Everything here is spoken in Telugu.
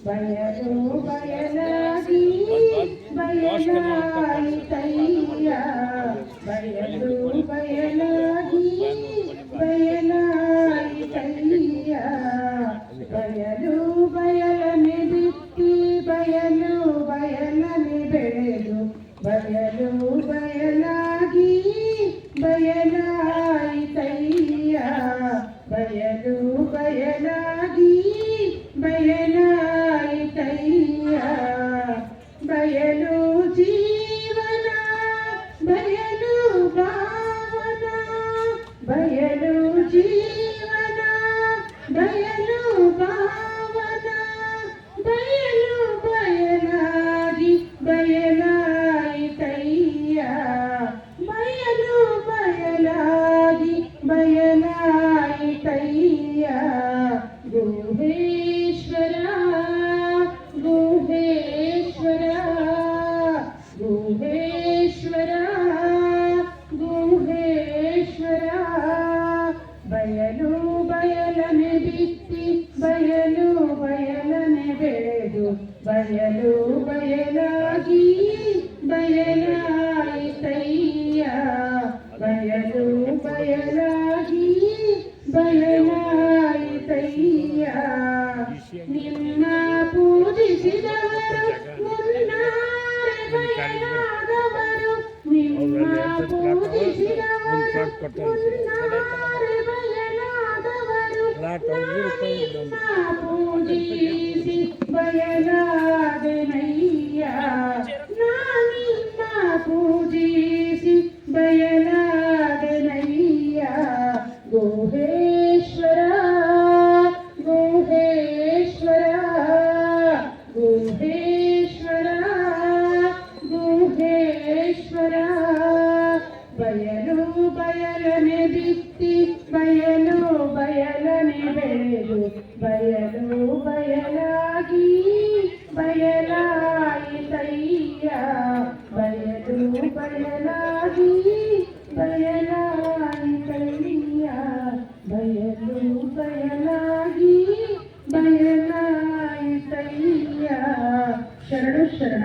బయలు బయలాది బయలాయి తయ్యా బయలు బయలాది బయలాయి తయ్యా బయలు బయలని బిత్తి బయలు బయలని బెಳೆದು బయలు బయలాగి బయలాయి తయ్యా బయలు బయలా ಬೆಳೆದು ಬಯಲು ಬಯಲಾಗಿ ಬಯಲಾಯಿತಯ್ಯ ಬಯಲು ಬಯಲಾಗಿ ಬಯಲಾಯಿತಯ್ಯ ನಿಮ್ಮ ಪೂಜಿಸಿದವರು ಮುನ್ನಾರೆ ಬಯಲಾದವರು ನಿಮ್ಮ ಪೂಜಿಸಿದವರು ಮುನ್ನಾರೆ బయలాదనయ్యా. నా నిన్న పూజీసి బయలాదనయ్యా. గోహేశ్వర గోహేశ్వర గోహేశ్వర గోహేశ్వర. బయలు బయలనే దిత్తి బయలు బయలనే బయలు బయలు ಬಯಲಾಗಿ ಬಯಲಾಗಿ ಕೈಯ ಬಯಲು ಬಯಲಾಗಿ ಬಯಲಾಗಿ ಕೈಯ ಶರಣ ಶರಣ